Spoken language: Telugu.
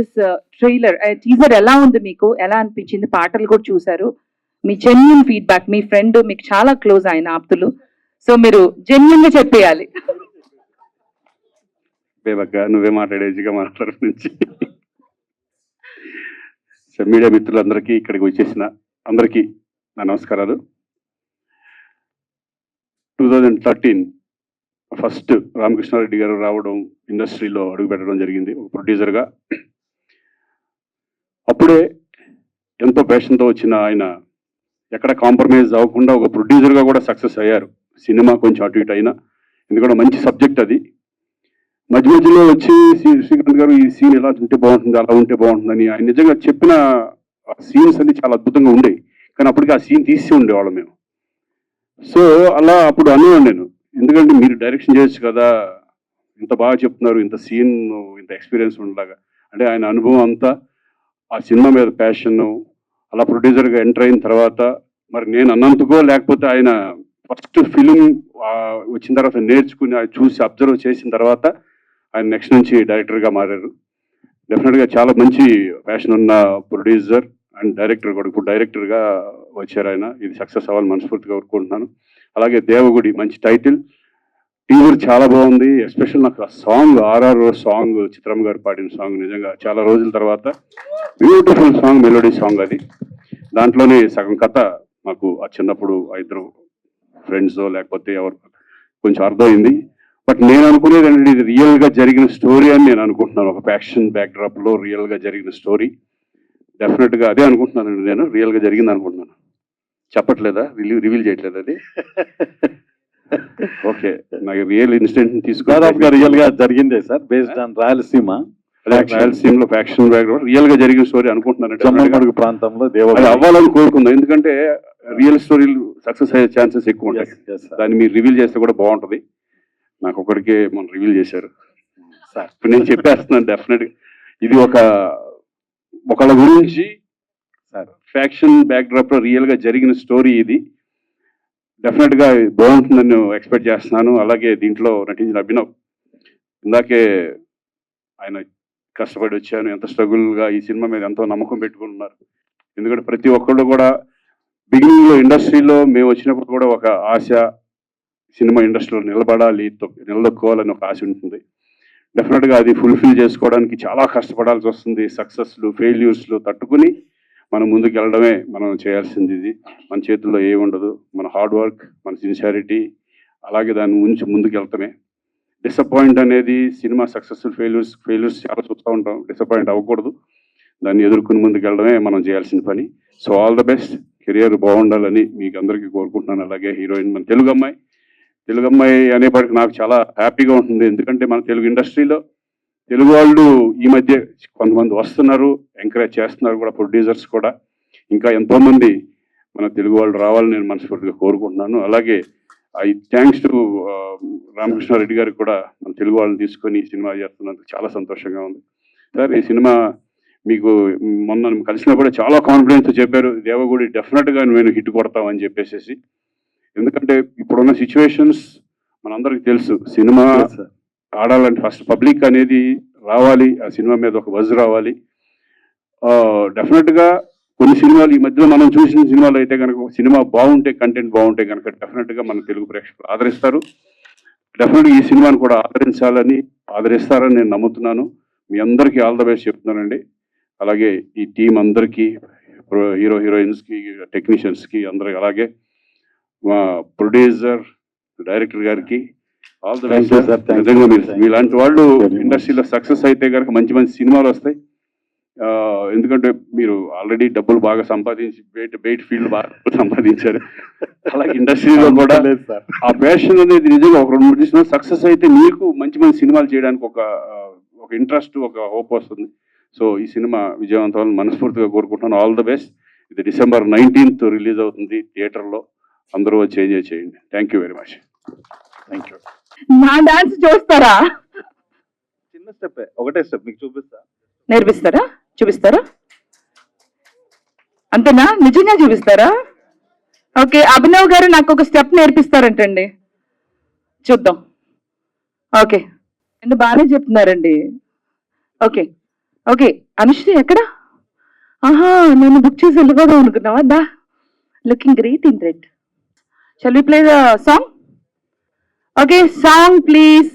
దిస్ ట్రైలర్ టీజర్ ఎలా ఉంది మీకు? ఎలా అనిపించింది? పాటలు కూడా చూసారు మీ జెన్యున్ ఫీడ్బ్యాక్ మీ ఫ్రెండ్ మీకు చాలా క్లోజ్ ఆయన ఆప్తులు. సో మీరు జెన్యున్గా చెప్పేయాలి. బేబక్క నువ్వే మాట్లాడేసిగా మాట్లాడు నుంచి. సో మీడియా మిత్రులందరికీ ఇక్కడికి వచ్చేసిన అందరికీ నా నమస్కారాలు. Two thousand thirteen first Ramakrishna Reddy గారు రావడం ఇండస్ట్రీలో అడుగుపెట్టడం జరిగింది. ఒక ప్రొడ్యూసర్గా అప్పుడే ఎంతో ప్యాషన్తో వచ్చిన ఆయన ఎక్కడ కాంప్రమైజ్ అవ్వకుండా ఒక ప్రొడ్యూసర్గా కూడా సక్సెస్ అయ్యారు. సినిమా కొంచెం అటు ఇటు అయినా. ఎందుకంటే మంచి సబ్జెక్ట్ అది. మధ్య మధ్యలో వచ్చి శ్రీ- శ్రీకాంత్ గారు ఈ సీన్ ఎలా ఉంటే బాగుంటుంది అలా ఉంటే బాగుంటుందని ఆయన నిజంగా చెప్పిన సీన్స్ అన్ని చాలా అద్భుతంగా ఉండేవి. కానీ అప్పటికి ఆ సీన్ తీసి ఉండేవాళ్ళం మేము. సో అలా అప్పుడు అనేవాడు నేను. ఎందుకంటే మీరు డైరెక్షన్ చేయొచ్చు కదా. ఇంత బాగా చెప్తున్నారు ఇంత సీన్ ఇంత ఎక్స్పీరియన్స్ ఉండలాగా. అంటే ఆయన అనుభవం అంతా ఆ సినిమా మీద ప్యాషన్ను అలా ప్రొడ్యూసర్గా ఎంటర్ అయిన తర్వాత మరి నేను అన్నందుకో లేకపోతే ఆయన ఫస్ట్ ఫిలిం వచ్చిన తర్వాత నేర్చుకుని ఆయన చూసి అబ్జర్వ్ చేసిన తర్వాత ఆయన నెక్స్ట్ నుంచి డైరెక్టర్గా మారారు. డెఫినెట్గా చాలా మంచి ప్యాషన్ ఉన్న ప్రొడ్యూసర్ అండ్ డైరెక్టర్ కూడా. ఇప్పుడు డైరెక్టర్గా వచ్చారు ఆయన. ఇది సక్సెస్ అవ్వాలని మనస్ఫూర్తిగా కోరుకుంటున్నాను. అలాగే దేవగుడి మంచి టైటిల్. టీజర్ చాలా బాగుంది ఎస్పెషల్ నాకు ఆ సాంగ్ ఆర్ఆర్ సాంగ్ చిత్రం గారు పాడిన సాంగ్ నిజంగా చాలా రోజుల తర్వాత. బ్యూటిఫుల్ సాంగ్ మెలోడీ సాంగ్ అది. దాంట్లోనే సగం కథ మాకు ఆ చిన్నప్పుడు ఇద్దరు ఫ్రెండ్స్ లేకపోతే ఎవరు కొంచెం అర్థమైంది. బట్ నేను అనుకునేది అంటే ఇది రియల్గా జరిగిన స్టోరీ అని నేను అనుకుంటున్నాను. ఒక ఫ్యాక్షన్ బ్యాక్ రియల్గా జరిగిన స్టోరీ. డెఫినెట్గా అదే అనుకుంటున్నాను నేను. రియల్గా జరిగింది అనుకుంటున్నాను. చెప్పట్లేదా? రిలీవ్ రివీల్ చేయట్లేదు అది? ఓకే. నాకు రియల్ ఇన్సిడెంట్ తీసుకుని రియల్గా జరిగిందే sir based on Rayalaseema. Rayalaseema లో ఫ్యాక్షన్ బ్యాక్ డ్రాప్ రియల్గా జరిగిన స్టోరీ అనుకుంటున్నాను. ప్రాంతంలో దేవాలయం అవ్వాలని కోరుకుందాం. ఎందుకంటే రియల్ స్టోరీలు సక్సెస్ అయ్యే ఛాన్సెస్ ఎక్కువ ఉంటాయి. దాన్ని మీరు రివీల్ చేస్తే కూడా బాగుంటది. నాకు ఒకటికే మనం రివీల్ చేశారు. సార్ ఇప్పుడు నేను చెప్పేస్తున్నాను డెఫినెట్ ఇది ఒక ఒకళ్ళ గురించి సార్ ఫ్యాక్షన్ బ్యాక్ డ్రాప్లో రియల్గా జరిగిన స్టోరీ ఇది. డెఫినెట్గా బాగుంటుందని ఎక్స్పెక్ట్ చేస్తున్నాను. అలాగే దీంట్లో నటించిన అభినవ్ ఇందాకే ఆయన కష్టపడి వచ్చాను ఎంత స్ట్రగుల్గా ఈ సినిమా మీద ఎంతో నమ్మకం పెట్టుకుని ఉన్నారు ఎందుకంటే ప్రతి ఒక్కళ్ళు కూడా బిగినింగ్లో ఇండస్ట్రీలో మేము వచ్చినప్పుడు కూడా ఒక ఆశ సినిమా ఇండస్ట్రీలో నిలబడాలి నిలదొక్కోవాలని ఒక ఆశ ఉంటుంది. డెఫినెట్గా అది ఫుల్ఫిల్ చేసుకోవడానికి చాలా కష్టపడాల్సి వస్తుంది. సక్సెస్లు ఫెయిల్యూర్స్లు తట్టుకుని మనం ముందుకు వెళ్ళడమే మనం చేయాల్సింది ఇది. మన చేతుల్లో ఏమి ఉండదు. మన హార్డ్ వర్క్ మన సిన్సియారిటీ అలాగే దాన్ని ఉంచి ముందుకు వెళ్తామే డిసప్పాయింట్ అనేది సినిమా సక్సెస్ఫుల్ ఫెయిల్యూర్స్ ఫెయిల్యూర్స్ చాలా చూస్తూ ఉంటాం. డిసప్పాయింట్ అవ్వకూడదు. దాన్ని ఎదుర్కొని ముందుకు వెళ్ళడమే మనం చేయాల్సిన పని. So all the best career బాగుండాలని మీకు అందరికీ కోరుకుంటున్నాను. అలాగే హీరోయిన్ మన తెలుగు అమ్మాయి. తెలుగు అమ్మాయి అనేప్పటికి నాకు చాలా హ్యాపీగా ఉంటుంది. ఎందుకంటే మన తెలుగు ఇండస్ట్రీలో తెలుగు వాళ్ళు ఈ మధ్య కొంతమంది వస్తున్నారు. ఎంకరేజ్ చేస్తున్నారు కూడా ప్రొడ్యూసర్స్ కూడా. ఇంకా ఎంతో మంది మన తెలుగు వాళ్ళు రావాలని నేను మనస్ఫూర్తిగా కోరుకుంటున్నాను. అలాగే ఐ థ్యాంక్స్ టు రామకృష్ణారెడ్డి గారికి కూడా మన తెలుగు వాళ్ళని తీసుకొని ఈ సినిమా చేస్తున్నందుకు చాలా సంతోషంగా ఉంది. సార్ ఈ సినిమా మీకు మొన్న కలిసినప్పుడు చాలా కాన్ఫిడెన్స్ చెప్పారు. దేవగుడి డెఫినెట్గా నేను హిట్ కొడతామని చెప్పేసి ఎందుకంటే ఇప్పుడున్న సిచ్యువేషన్స్ మనందరికీ తెలుసు. సినిమా ఆడాలంటే ఫస్ట్ పబ్లిక్ అనేది రావాలి. ఆ సినిమా మీద ఒక బజ్ రావాలి. డెఫినెట్గా కొన్ని సినిమాలు ఈ మధ్యలో మనం చూసిన సినిమాలు అయితే కనుక సినిమా బాగుంటే కంటెంట్ బాగుంటే కనుక డెఫినెట్గా మన తెలుగు ప్రేక్షకులు ఆదరిస్తారు డెఫినెట్ ఈ సినిమాను కూడా ఆదరించాలని ఆదరిస్తారని నేను నమ్ముతున్నాను మీ అందరికీ ఆల్ ద బెస్ట్ చెప్తున్నానండి అలాగే ఈ టీం అందరికీ హీరో హీరోయిన్స్కి టెక్నీషియన్స్కి అందరికి అలాగే మా ప్రొడ్యూసర్ డైరెక్టర్ గారికి ఆల్ ద బెస్ట్. నిజంగా మీరు. మీలాంటి వాళ్ళు. ఇండస్ట్రీలో సక్సెస్ అయితే కనుక మంచి మంచి సినిమాలు వస్తాయి ఎందుకంటే మీరు ఆల్రెడీ డబ్బులు బాగా సంపాదించి బయట బయట ఫీల్డ్ బాగా సంపాదించారు. అలాగే ఇండస్ట్రీలో కూడా లేదు సార్. ఆ ప్యాషన్ అనేది నిజంగా ఒక రెండు మూడు తీసిన సక్సెస్ అయితే మీకు మంచి మంచి సినిమాలు చేయడానికి ఒక ఒక ఇంట్రెస్ట్ ఒక హోప్ వస్తుంది. సో ఈ సినిమా విజయవంతం మనస్ఫూర్తిగా కోరుకుంటున్నాను. ఆల్ ద బెస్ట్ ఇది డిసెంబర్ నైన్టీన్త్ రిలీజ్ అవుతుంది థియేటర్లో అందరూ వచ్చి ఎంజాయ్ చేయండి. Thank you very much thank you నా డాన్స్ చూస్తారా? చిన్న స్టెప్ ఒకటే స్టెప్ మీకు చూపిస్తా. నేర్పిస్తారా? చూపిస్తారా? అంతేనా? నిజంగా చూపిస్తారా? ఓకే అభినవ్ గారు నాకు ఒక స్టెప్ నేర్పిస్తారంటండి. చూద్దాం. ఓకే. ఎందుకు బాగానే చెప్తున్నారండి. ఓకే. ఓకే అనుశ్రీ ఎక్కడ? ఆహా నేను బుక్ చేసి వెళ్ళిపోదాం అనుకున్నావా? దా. Looking great in red shall we play the song okay song please